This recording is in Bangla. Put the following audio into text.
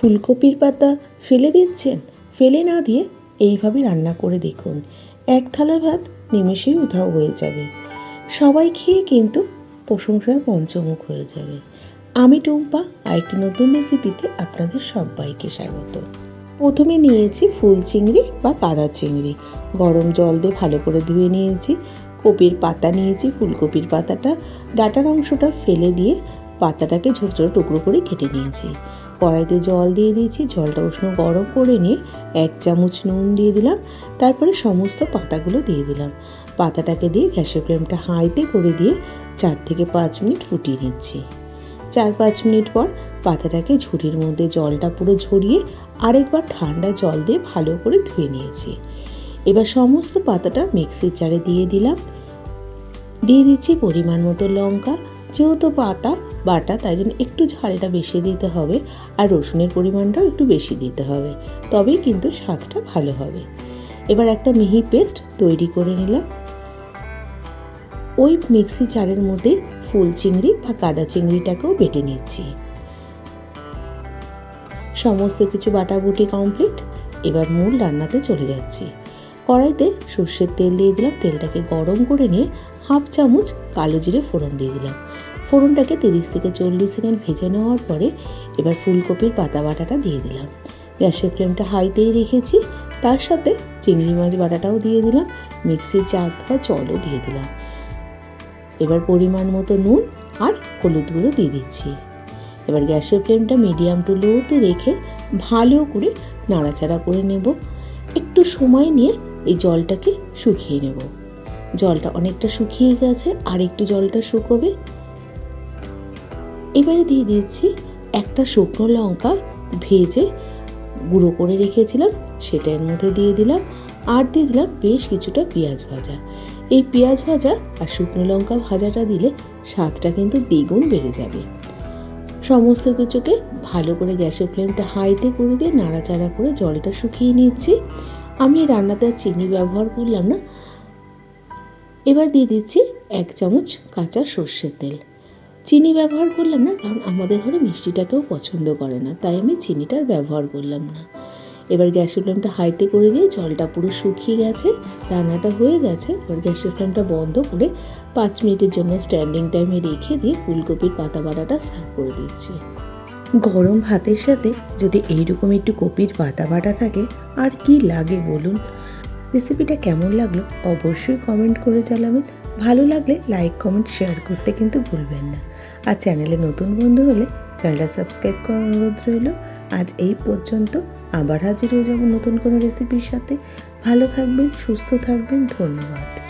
ফুলকপির পাতা ফেলে দিচ্ছেন? ফেলে না দিয়ে এইভাবে রান্না করে দেখুন। এক থালা ভাত নিমেষেই উধাও হয়ে যাবে। সবাই খেয়ে কিন্তু প্রশংসায় পঞ্চমুখ হয়ে যাবে। আমি টুম্পা, আরেকটি নতুন রেসিপিতে আপনাদের সবাইকে স্বাগত। প্রথমে নিয়েছি ফুল চিংড়ি বা কাদা চিংড়ি। গরম জল দিয়ে ভালো করে ধুয়ে নিয়েছি। কপির পাতা নিয়েছি, ফুলকপির পাতাটা। ডাটার অংশটা ফেলে দিয়ে পাতাটাকে ছোটো টুকরো করে কেটে নিয়েছি। কড়াইতে জল দিয়ে দিয়েছি, জলটা উষ্ণ গরম করে নিয়ে এক চামচ নুন দিয়ে দিলাম, তারপরে সমস্ত পাতাগুলো দিয়ে দিলাম। পাতাটাকে দিয়ে গ্যাসের ফ্লেমটা হাইতে করে দিয়ে চার থেকে পাঁচ মিনিট ফুটিয়ে নিচ্ছি। চার পাঁচ মিনিট পর পাতাটাকে ঝুড়ির মধ্যে জলটা পুরো ঝরিয়ে আরেকবার ঠান্ডা জল দিয়ে ভালো করে ধুয়ে নিয়েছি। এবার সমস্ত পাতাটা মিক্সির জারে দিয়ে দিলাম। দিয়ে দিচ্ছি পরিমাণ মতো লঙ্কা যেহেতু পাতা, বাটা, তাই জন্য একটু ঝালটা বেশি দিতে হবে আর রসুনের পরিমাণটাও একটু বেশি দিতে হবে। তবেই কিন্তু স্বাদটা ভালো হবে। এবার একটা মিহি পেস্ট তৈরি করে নিলাম। ওই মিক্সি চারের মধ্যে ফুল চিংড়ি বা কাদা চিংড়িটাকেও বেটে নিচ্ছি। সমস্ত কিছু বাটাবুটি কমপ্লিট এবার মূল রান্নাতে চলে যাচ্ছি। কড়াইতে সর্ষের তেল দিয়ে দিলাম। তেলটাকে গরম করে নিয়ে হাফ চামচ কালো জিরে ফোড়ন দিয়ে দিলাম। ফোড়নটাকে তিরিশ থেকে চল্লিশ সেকেন্ড ভেজে নেওয়ার পরে এবার ফুলকপির পাতা বাটাটা দিয়ে দিলাম। গ্যাসের ফ্লেমটা হাইতেই রেখেছি। তার সাথে চিংড়ি মাছ বাটাটাও দিয়ে দিলাম। মিক্সির জার বা জলও দিয়ে দিলাম। এবার পরিমাণ মতো নুন আর হলুদ গুঁড়ো দিয়ে দিচ্ছি। এবার গ্যাসের ফ্লেমটা মিডিয়াম টু লোতে রেখে ভালো করে নাড়াচাড়া করে নেব। একটু সময় নিয়ে এই জলটাকে শুকিয়ে নেব। জলটা অনেকটা শুকিয়ে গেছে, আর একটু জলটা শুকোবে। এবারে দিয়ে দিচ্ছি একটা শুকনো লঙ্কা ভেজে গুঁড়ো করে রেখেছিলাম, সেটা এর মধ্যে দিয়ে দিলাম, আর দিয়ে দিলাম বেশ কিছুটা পেঁয়াজ ভাজা। এই পেঁয়াজ ভাজা আর শুকনো লঙ্কা ভাজাটা দিলে স্বাদটা কিন্তু দ্বিগুণ বেড়ে যাবে। সমস্ত কিছুকে ভালো করে গ্যাসের ফ্লেমটা হাইতে করে দিয়ে নাড়াচাড়া করে জলটা শুকিয়ে নিচ্ছি। আমি রান্নাতে চিনি ব্যবহার করলাম না। এবার দিয়ে দিচ্ছি এক চামচ কাঁচা সর্ষের তেল। চিনি ব্যবহার করলাম না, কারণ আমাদের ঘরে মিষ্টিটাকেও পছন্দ করে না, তাই আমি চিনিটার ব্যবহার করলাম না। এবার গ্যাসের ফ্লেমটা হাইতে করে দিয়ে জলটা পুরো শুকিয়ে গেছে, রান্নাটা হয়ে গেছে। এবার গ্যাসের ফ্লেমটা বন্ধ করে পাঁচ মিনিটের জন্য স্ট্যান্ডিং টাইমে রেখে দিয়ে ফুলকপির পাতা বাটাটা সার্ভ করে দিচ্ছি। গরম ভাতের সাথে যদি এইরকম একটু কপির পাতা বাটা থাকে, আর কি লাগে বলুন? রেসিপিটা কেমন লাগল অবশ্যই কমেন্ট করে জানাবেন। ভালো লাগলে লাইক, কমেন্ট, শেয়ার করতে কিন্তু ভুলবেন না। আর চ্যানেলে নতুন বন্ধু হলে চ্যানেলটা সাবস্ক্রাইব করার অনুরোধ রইল। আজ এই পর্যন্ত আবার হাজির হয়ে যাব নতুন কোনো রেসিপির সাথে। ভালো থাকবেন, সুস্থ থাকবেন, ধন্যবাদ।